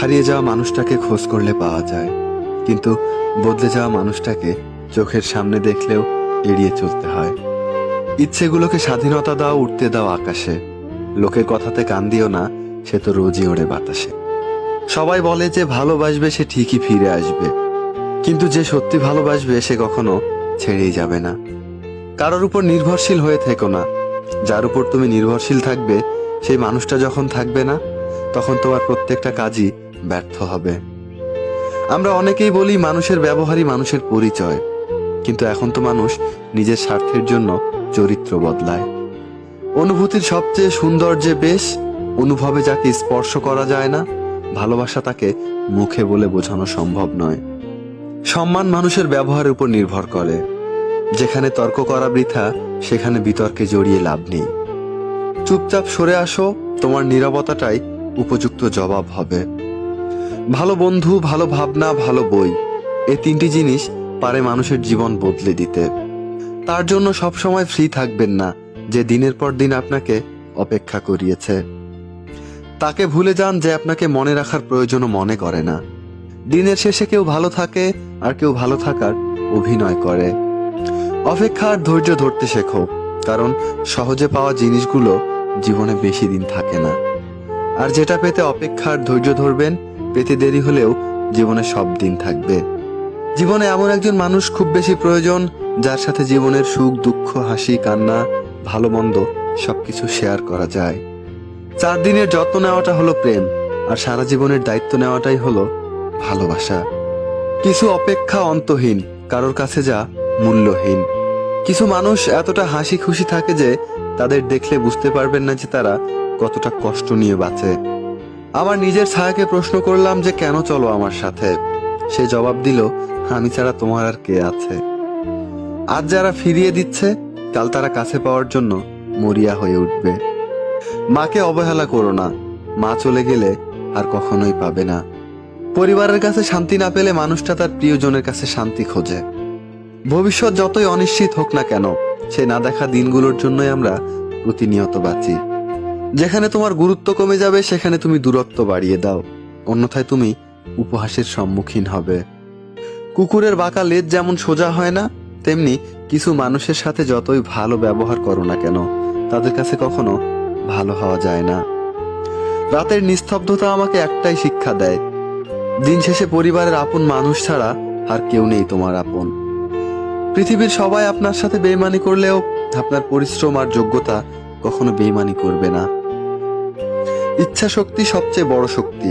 হারিয়ে যাওয়া মানুষটাকে খোঁজ করলে পাওয়া যায়। কিন্তু বদলে যাওয়া মানুষটাকে চোখের সামনে দেখলেও এড়িয়ে চলতে হয়। ইচ্ছেগুলোকে স্বাধীনতা দাও উঠতে দাও আকাশে। লোকের কথাতে কান দিও না, সে তো রোজই ওড়ে বাতাসে। সবাই বলে যে ভালোবাসবে, সে ঠিকই ফিরে আসবে। কিন্তু যে সত্যি ভালোবাসবে, সে কখনো ছেড়েই যাবে না। কারোর উপর নির্ভরশীল হয়ে থেকো না। যার উপর তুমি নির্ভরশীল থাকবে, সেই মানুষটা যখন থাকবে না, তখন তোমার প্রত্যেকটা কাজই ব্যর্থ হবে। আমরা অনেকেই বলি মানুষের ব্যবহারই মানুষের পরিচয়, কিন্তু এখন তো মানুষ নিজের স্বার্থের জন্য চরিত্র বদলায়। অনুভূতির সবচেয়ে সুন্দর যে বেশ, অনুভবে যাকে স্পর্শ করা যায় না, ভালোবাসা তাকে মুখে বলে বোঝানো সম্ভব নয়। সম্মান মানুষের ব্যবহারের উপর নির্ভর করে। যেখানে তর্ক করা বৃথা, সেখানে বিতর্কে জড়িয়ে লাভ নেই। চুপচাপ সরে আসো, তোমার নীরবতাটাই উপযুক্ত জবাব হবে। ভালো বন্ধু, ভালো ভাবনা, ভালো বই, এ তিনটি জিনিস পারে মানুষের জীবন বদলে দিতে। তার জন্য সবসময় ফ্রি থাকবেন না, যে দিনের পর দিন আপনাকে অপেক্ষা করিয়েছে। তাকে ভুলে যান যে আপনাকে মনে রাখার প্রয়োজনও মনে করে না। দিনের শেষে কেউ ভালো থাকে আর কেউ ভালো থাকার অভিনয় করে। অপেক্ষা আর ধৈর্য ধরতে শেখো, কারণ সহজে পাওয়া জিনিসগুলো জীবনে বেশি দিন থাকে না। আর যেটা পেতে অপেক্ষা আর ধৈর্য ধরবেন পেতে দেরি হলেও জীবনে সব দিন থাকবে। জীবনে এমন একজন মানুষ খুব বেশি প্রয়োজন, যার সাথে জীবনের সুখ, দুঃখ, হাসি, কান্না ভালো মন্দ সবকিছু শেয়ার করা যায়। চার দিনের যত্ন নেওয়াটা হলো প্রেম, আর সারা জীবনের দায়িত্ব নেওয়াটাই হলো ভালোবাসা। কিছু অপেক্ষা অন্তহীন, কারোর কাছে যা মূল্যহীন। কিছু মানুষ এতটা হাসি খুশি থাকে যে তাদের দেখলে বুঝতে পারবেন না যে তারা কতটা কষ্ট নিয়ে বাঁচে। আমার নিজের ছায়াকে প্রশ্ন করলাম যে, কেন চলো আমার সাথে? সে জবাব দিল, আমি ছাড়া তোমার আর কে আছে? আজ যারা ফিরিয়ে দিচ্ছে, কাল তারা কাছে পাওয়ার জন্য মরিয়া হয়ে উঠবে। মাকে অবহেলা করো না। মা চলে গেলে আর কখনোই পাবে না। পরিবারের কাছে শান্তি না পেলে মানুষটা তার প্রিয়জনের কাছে শান্তি খোঁজে। ভবিষ্যৎ যতই অনিশ্চিত হোক না কেন, সে না দেখা দিনগুলোর জন্যই আমরা প্রতিনিয়ত বাঁচি। যেখানে তোমার গুরুত্ব কমে যাবে, সেখানে তুমি দূরত্ব বাড়িয়ে দাও। অন্যথায় তুমি উপহাসের সম্মুখীন হবে। কুকুরের বাঁকা লেজ যেমন সোজা হয় না, তেমনি কিছু মানুষের সাথে যতই ভালো ব্যবহার করো না কেন, তাদের কাছে কখনো ভালো হওয়া যায় না। রাতের নিস্তব্ধতা আমাকে একটাই শিক্ষা দেয়। দিন শেষে পরিবারের আপন মানুষ ছাড়া আর কেউ নেই তোমার আপন। পৃথিবীর সবাই আপনার সাথে বেইমানি করলেও আপনার পরিশ্রম আর যোগ্যতা কখনো বেইমানি করবে না। ইচ্ছা শক্তি সবচেয়ে বড় শক্তি।